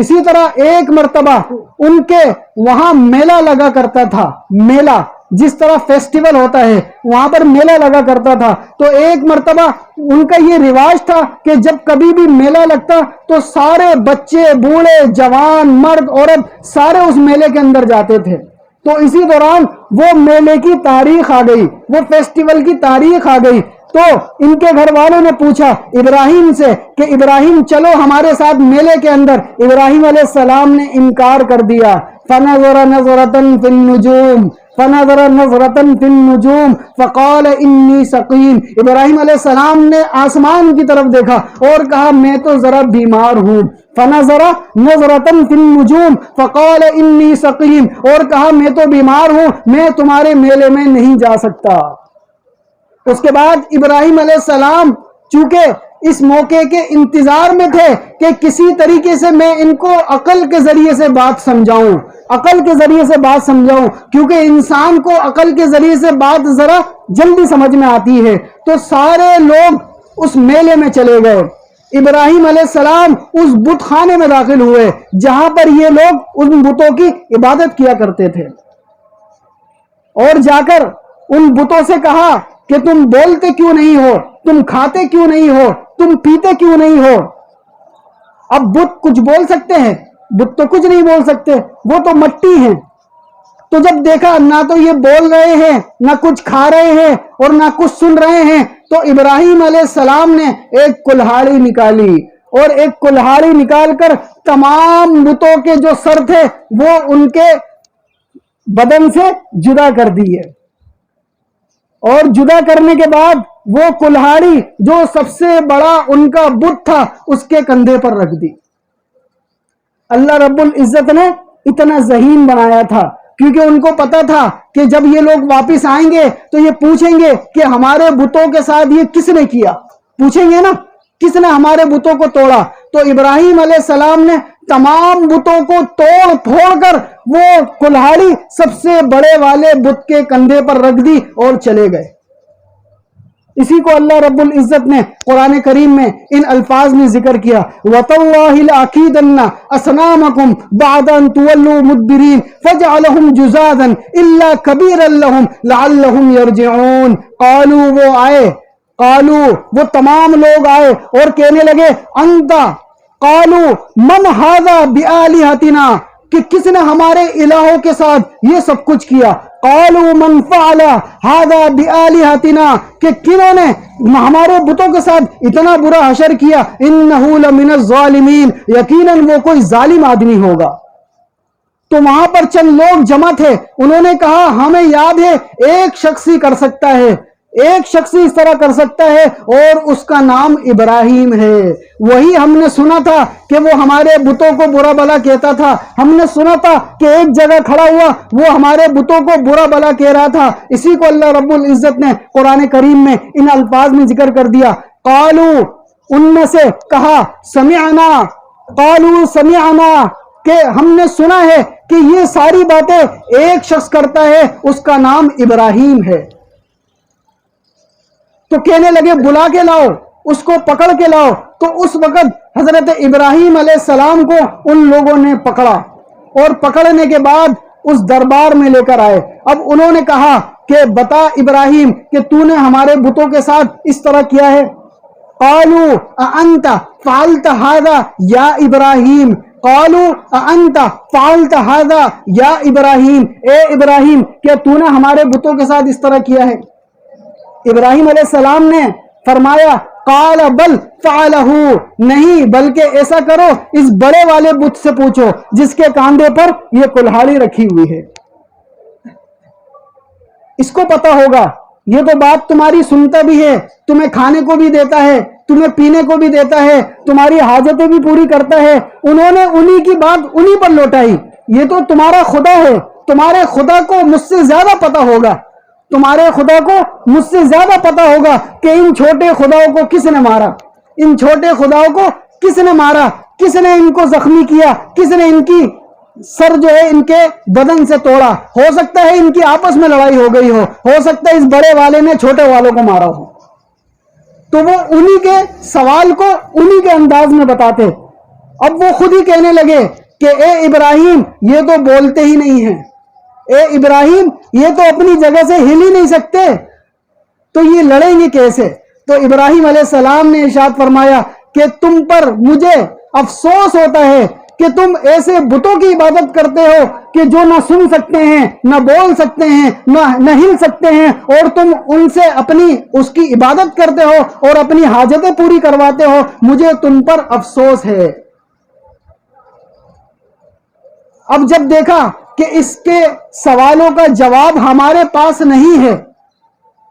اسی طرح ایک مرتبہ ان کے وہاں میلہ لگا کرتا تھا، میلہ، جس طرح فیسٹیول ہوتا ہے، وہاں پر میلہ لگا کرتا تھا۔ تو ایک مرتبہ ان کا یہ رواج تھا کہ جب کبھی بھی میلہ لگتا تو سارے بچے، بوڑھے، جوان، مرد، عورت سارے اس میلے کے اندر جاتے تھے۔ تو اسی دوران وہ میلے کی تاریخ آ گئی، وہ فیسٹیول کی تاریخ آ گئی۔ تو ان کے گھر والوں نے پوچھا ابراہیم سے کہ ابراہیم چلو ہمارے ساتھ میلے کے اندر۔ ابراہیم علیہ السلام نے انکار کر دیا۔ فنظر نظرتن فی النجوم۔ فنظر نظرتن فی النجوم۔ فقال انی سقیم۔ ابراہیم علیہ السلام نے آسمان کی طرف دیکھا اور کہا، میں تو ذرا بیمار ہوں۔ فنظر نظرتن فی النجوم۔ فقال انی سقیم۔ اور کہا، میں تو بیمار ہوں، میں تمہارے میلے میں نہیں جا سکتا۔ اس کے بعد ابراہیم علیہ السلام چونکہ اس موقع کے انتظار میں تھے کہ کسی طریقے سے میں ان کو عقل کے ذریعے سے بات سمجھاؤں، عقل کے ذریعے سے بات سمجھاؤں، کیونکہ انسان کو عقل کے ذریعے سے بات ذرا جلدی سمجھ میں آتی ہے۔ تو سارے لوگ اس میلے میں چلے گئے۔ ابراہیم علیہ السلام اس بت خانے میں داخل ہوئے، جہاں پر یہ لوگ ان بتوں کی عبادت کیا کرتے تھے۔ اور جا کر ان بتوں سے کہا کہ تم بولتے کیوں نہیں ہو؟ تم کھاتے کیوں نہیں ہو؟ تم پیتے کیوں نہیں ہو؟ اب بت کچھ بول سکتے ہیں، بت تو کچھ نہیں بول سکتے، وہ تو مٹی ہیں۔ تو جب دیکھا نہ تو یہ بول رہے ہیں، نہ کچھ کھا رہے ہیں اور نہ کچھ سن رہے ہیں، تو ابراہیم علیہ السلام نے ایک کلہاڑی نکالی۔ اور ایک کلہاڑی نکال کر تمام بتوں کے جو سر تھے، وہ ان کے بدن سے جدا کر دیے۔ اور جدا کرنے کے بعد وہ کلہاڑی جو سب سے بڑا ان کا بت تھا، اس کے کندھے پر رکھ دی۔ اللہ رب العزت نے اتنا ذہین بنایا تھا، کیونکہ ان کو پتا تھا کہ جب یہ لوگ واپس آئیں گے تو یہ پوچھیں گے کہ ہمارے بتوں کے ساتھ یہ کس نے کیا؟ پوچھیں گے نا، کس نے ہمارے بتوں کو توڑا؟ تو ابراہیم علیہ السلام نے تمام بتوں کو توڑ پھوڑ کر وہ کلہاڑی سب سے بڑے والے بت کے کندھے پر رکھ دی اور چلے گئے۔ اسی کو اللہ رب العزت نے قرآن کریم میں ان الفاظ میں ذکر کیا۔ وَتَوَّاهِ لَأَكِيدَنَّ أَسْنَامَكُمْ بَعْدَ أَن تُوَلُّوا مُدْبِرِينَ فَجْعَلَهُمْ جُزَادًا إِلَّا كَبِيرًا لَهُمْ لَعَلَّهُمْ يَرْجِعُونَ۔ قالوا وہ آئے قالو وہ تمام لوگ آئے اور کہنے لگے انتا قالو من هذا بِآلِهَتِنَا؟ کہ کس نے ہمارے الہوں کے ساتھ یہ سب کچھ کیا؟ قالو من فعل هذا بآلهتنا؟ کہ کنہوں نے ہمارے بتوں کے ساتھ اتنا برا حشر کیا؟ انه لمن الظالمین، یقینا وہ کوئی ظالم آدمی ہوگا۔ تو وہاں پر چند لوگ جمع تھے، انہوں نے کہا، ہمیں یاد ہے، ایک شخص ہی کر سکتا ہے۔ ایک شخص اس طرح کر سکتا ہے اور اس کا نام ابراہیم ہے۔ وہی ہم نے سنا تھا کہ وہ ہمارے بتوں کو برا بلا کہتا تھا۔ ہم نے سنا تھا کہ ایک جگہ کھڑا ہوا وہ ہمارے بتوں کو برا بلا کہہ رہا تھا۔ اسی کو اللہ رب العزت نے قرآن کریم میں ان الفاظ میں ذکر کر دیا۔ قالو، ان میں سے کہا، سمعنا۔ قالو، سمعنا۔ کہ ہم نے سنا ہے کہ یہ ساری باتیں ایک شخص کرتا ہے، اس کا نام ابراہیم ہے۔ تو کہنے لگے، بلا کے لاؤ، اس کو پکڑ کے لاؤ۔ تو اس وقت حضرت ابراہیم علیہ السلام کو ان لوگوں نے پکڑا۔ اور پکڑنے کے بعد اس دربار میں لے کر آئے۔ اب انہوں نے کہا کہ، بتا ابراہیم کہ تو نے ہمارے بتوں کے ساتھ اس طرح کیا ہے۔ قالو انت فعلت هذا یا ابراہیم؟ قالو انت فعلت هذا یا ابراہیم؟ اے ابراہیم کہ تو نے ہمارے بتوں کے ساتھ اس طرح کیا ہے؟ ابراہیم علیہ السلام نے فرمایا، قال بل فعلہ نہیں، بلکہ ایسا کرو، اس بڑے والے بت سے پوچھو، جس کے کاندھے پر یہ کلہاڑی رکھی ہوئی ہے۔ اس کو پتا ہوگا، یہ تو بات تمہاری سنتا بھی ہے، تمہیں کھانے کو بھی دیتا ہے، تمہیں پینے کو بھی دیتا ہے، تمہاری حاجتیں بھی پوری کرتا ہے۔ انہوں نے انہی کی بات انہی پر لوٹائی۔ یہ تو تمہارا خدا ہے، تمہارے خدا کو مجھ سے زیادہ پتا ہوگا۔ تمہارے خدا کو مجھ سے زیادہ پتا ہوگا کہ ان چھوٹے خداؤں کو کس نے مارا۔ ان چھوٹے خداؤں کو کس نے مارا؟ کس نے ان کو زخمی کیا؟ کس نے ان کی سر جو ہے، ان کے بدن سے توڑا؟ ہو سکتا ہے ان کی آپس میں لڑائی ہو گئی ہو ہو سکتا ہے اس بڑے والے نے چھوٹے والوں کو مارا ہو۔ تو وہ انہی کے سوال کو انہی کے انداز میں بتاتے۔ اب وہ خود ہی کہنے لگے کہ اے ابراہیم، یہ تو بولتے ہی نہیں ہیں۔ اے ابراہیم، یہ تو اپنی جگہ سے ہل ہی نہیں سکتے۔ تو یہ لڑیں گے کیسے؟ تو ابراہیم علیہ السلام نے ارشاد فرمایا کہ تم پر مجھے افسوس ہوتا ہے کہ تم ایسے بتوں کی عبادت کرتے ہو کہ جو نہ سن سکتے ہیں، نہ بول سکتے ہیں، نہ نہ ہل سکتے ہیں، اور تم ان سے اپنی، اس کی عبادت کرتے ہو اور اپنی حاجتیں پوری کرواتے ہو۔ مجھے تم پر افسوس ہے۔ اب جب دیکھا کہ اس کے سوالوں کا جواب ہمارے پاس نہیں ہے۔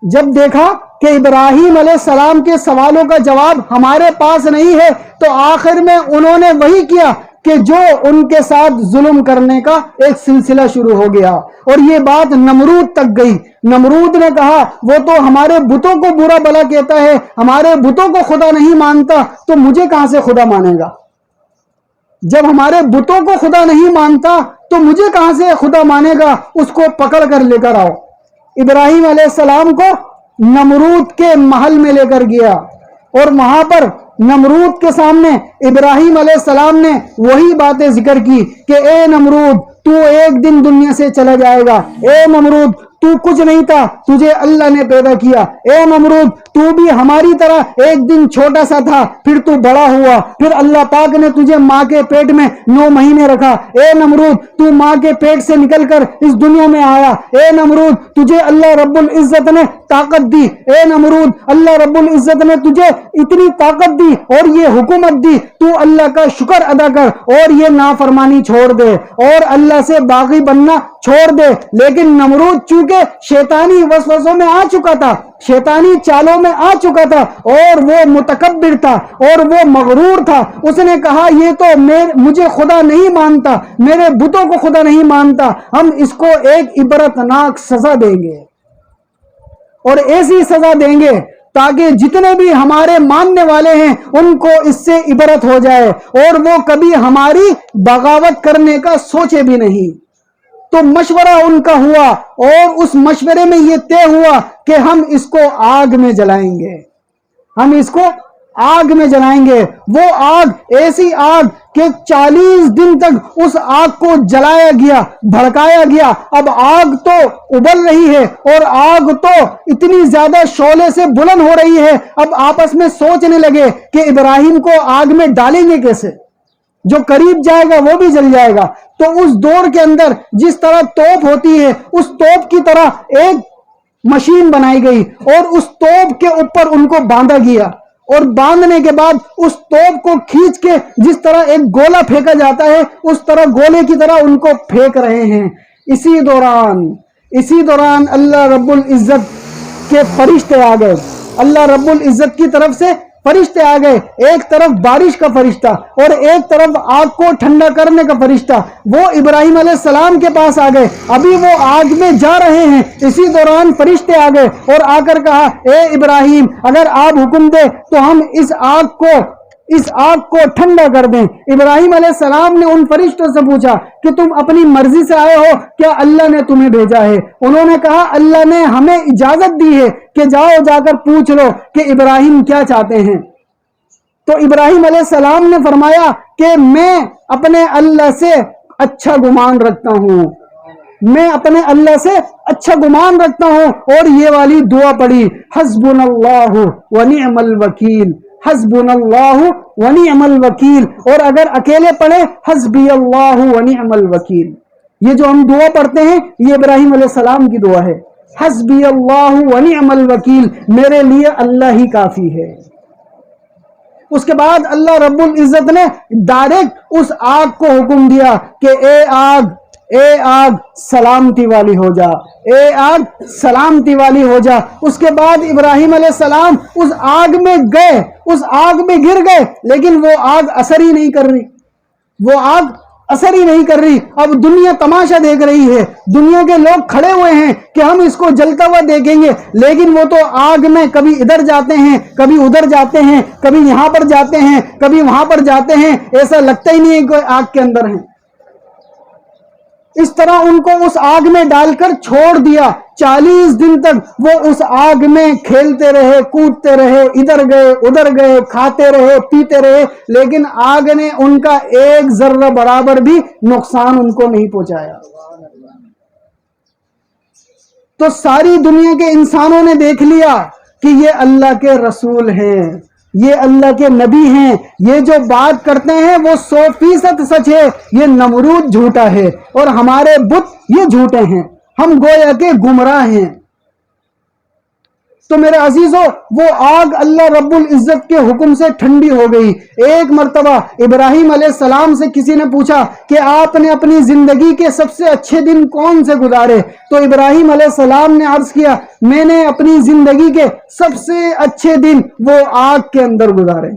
جب دیکھا کہ ابراہیم علیہ السلام کے سوالوں کا جواب ہمارے پاس نہیں ہے، تو آخر میں انہوں نے وہی کیا کہ جو ان کے ساتھ ظلم کرنے کا ایک سلسلہ شروع ہو گیا۔ اور یہ بات نمرود تک گئی۔ نمرود نے کہا، وہ تو ہمارے بتوں کو برا بلا کہتا ہے، ہمارے بتوں کو خدا نہیں مانتا، تو مجھے کہاں سے خدا مانے گا؟ جب ہمارے بتوں کو خدا نہیں مانتا تو مجھے کہاں سے خدا مانے گا اس کو پکڑ کر لے کر آؤ؟ ابراہیم علیہ السلام کو نمرود کے محل میں لے کر گیا اور وہاں پر نمرود کے سامنے ابراہیم علیہ السلام نے وہی باتیں ذکر کی کہ اے نمرود، تو ایک دن دنیا سے چلا جائے گا۔ اے نمرود، تو کچھ نہیں تھا، تجھے اللہ نے پیدا کیا۔ اے نمرود تو بھی ہماری طرح ایک دن چھوٹا سا تھا، پھر تو بڑا ہوا۔ پھر اللہ پاک نے تجھے ماں کے پیٹ میں نو مہینے رکھا۔ اے نمرود، تو ماں کے پیٹ سے نکل کر اس دنیا میں آیا۔ اے نمرود، تجھے اللہ رب العزت نے طاقت دی۔ اے نمرود، اللہ رب العزت نے تجھے اتنی طاقت دی اور یہ حکومت دی۔ تو اللہ کا شکر ادا کر اور یہ نافرمانی چھوڑ دے۔ اور اللہ سے باغی بننا چھوڑ دے۔ لیکن نمرود، چونکہ شیطانی وسوسوں میں آ چکا تھا شیطانی چالوں میں آ چکا تھا اور وہ متکبر تھا اور وہ مغرور تھا۔ اس نے کہا، یہ تو مجھے خدا نہیں مانتا، میرے بتوں کو خدا نہیں مانتا، ہم اس کو ایک عبرتناک سزا دیں گے۔ اور ایسی سزا دیں گے تاکہ جتنے بھی ہمارے ماننے والے ہیں، ان کو اس سے عبرت ہو جائے اور وہ کبھی ہماری بغاوت کرنے کا سوچے بھی نہیں۔ تو مشورہ ان کا ہوا اور اس مشورے میں یہ طے ہوا کہ ہم اس کو آگ میں جلائیں گے۔ ہم اس کو آگ میں جلائیں گے۔ وہ آگ، ایسی آگ کہ چالیس دن تک اس آگ کو جلایا گیا، بھڑکایا گیا۔ اب آگ تو ابل رہی ہے اور آگ تو اتنی زیادہ شولے سے بلند ہو رہی ہے۔ اب آپس میں سوچنے لگے کہ ابراہیم کو آگ میں ڈالیں گے کیسے؟ جو قریب جائے گا وہ بھی جل جائے گا۔ تو اس دور کے اندر جس طرح توپ ہوتی ہے، اس توپ کی طرح ایک مشین بنائی گئی اور اس توپ کے اوپر ان کو باندھا گیا۔ اور باندھنے کے بعد اس توپ کو کھینچ کے جس طرح ایک گولا پھینکا جاتا ہے، اس طرح گولے کی طرح ان کو پھینک رہے ہیں۔ اسی دوران اسی دوران اللہ رب العزت کے فرشتے آ گئے۔ اللہ رب العزت کی طرف سے فرشتے آ گئے۔ ایک طرف بارش کا فرشتہ اور ایک طرف آگ کو ٹھنڈا کرنے کا فرشتہ۔ وہ ابراہیم علیہ السلام کے پاس آ گئے۔ ابھی وہ آگ میں جا رہے ہیں۔ اسی دوران فرشتے آ گئے اور آ کر کہا، اے ابراہیم، اگر آپ حکم دے تو ہم اس آگ کو اس آگ کو ٹھنڈا کر دیں۔ ابراہیم علیہ السلام نے ان فرشتوں سے پوچھا کہ تم اپنی مرضی سے آئے ہو، کیا اللہ نے تمہیں بھیجا ہے؟ انہوں نے کہا، اللہ نے ہمیں اجازت دی ہے کہ جاؤ، جا کر پوچھ لو کہ ابراہیم کیا چاہتے ہیں۔ تو ابراہیم علیہ السلام نے فرمایا کہ میں اپنے اللہ سے اچھا گمان رکھتا ہوں۔ میں اپنے اللہ سے اچھا گمان رکھتا ہوں۔ اور یہ والی دعا پڑی حسب اللہ ونعم الوکیل۔ حسبنا اللہ ونعم الوکیل۔ اور اگر اکیلے پڑھے حسبی اللہ ونعم الوکیل۔ یہ جو ہم دعا پڑھتے ہیں، یہ ابراہیم علیہ السلام کی دعا ہے۔ حسبی اللہ ونعم الوکیل، میرے لیے اللہ ہی کافی ہے۔ اس کے بعد اللہ رب العزت نے ڈائریکٹ اس آگ کو حکم دیا کہ اے آگ اے آگ سلامتی والی ہو جا، اے آگ سلامتی والی ہو جا۔ اس کے بعد ابراہیم علیہ السلام اس آگ میں گئے، اس آگ میں گر گئے، لیکن وہ آگ اثر ہی نہیں کر رہی۔ وہ آگ اثر ہی نہیں کر رہی۔ اب دنیا تماشا دیکھ رہی ہے۔ دنیا کے لوگ کھڑے ہوئے ہیں کہ ہم اس کو جلتا ہوا دیکھیں گے۔ لیکن وہ تو آگ میں کبھی ادھر جاتے ہیں، کبھی ادھر جاتے ہیں، کبھی یہاں پر جاتے ہیں، کبھی وہاں پر جاتے ہیں۔ ایسا لگتا ہی نہیں ہے کہ آگ کے اندر ہیں۔ اس طرح ان کو اس آگ میں ڈال کر چھوڑ دیا۔ چالیس دن تک وہ اس آگ میں کھیلتے رہے، کودتے رہے، ادھر گئے ادھر گئے، کھاتے رہے، پیتے رہے، لیکن آگ نے ان کا ایک ذرہ برابر بھی نقصان ان کو نہیں پہنچایا۔ تو ساری دنیا کے انسانوں نے دیکھ لیا کہ یہ اللہ کے رسول ہیں۔ یہ اللہ کے نبی ہیں، یہ جو بات کرتے ہیں وہ سو فیصد سچ ہے، یہ نمرود جھوٹا ہے اور ہمارے بت یہ جھوٹے ہیں۔ ہم گویا کے گمراہ ہیں۔ تو میرے عزیزو، وہ آگ اللہ رب العزت کے حکم سے ٹھنڈی ہو گئی۔ ایک مرتبہ ابراہیم علیہ السلام سے کسی نے پوچھا کہ آپ نے اپنی زندگی کے سب سے اچھے دن کون سے گزارے؟ تو ابراہیم علیہ السلام نے عرض کیا، میں نے اپنی زندگی کے سب سے اچھے دن وہ آگ کے اندر گزارے۔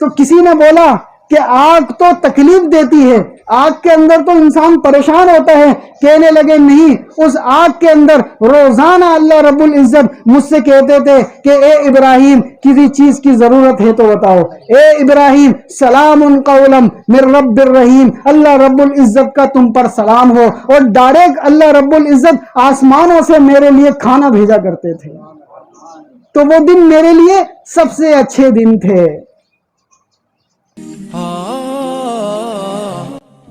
تو کسی نے بولا کہ آگ تو تکلیف دیتی ہے۔ آگ کے اندر تو انسان پریشان ہوتا ہے، کہنے لگے نہیں، اس آگ کے اندر روزانہ اللہ رب العزت مجھ سے کہتے تھے کہ اے ابراہیم، کسی چیز کی ضرورت ہے تو بتاؤ۔ اے ابراہیم، سلام قولم من رب الرحیم۔ اللہ رب العزت کا تم پر سلام ہو۔ اور ڈائریکٹ اللہ رب العزت آسمانوں سے میرے لیے کھانا بھیجا کرتے تھے۔ تو وہ دن میرے لیے سب سے اچھے دن تھے۔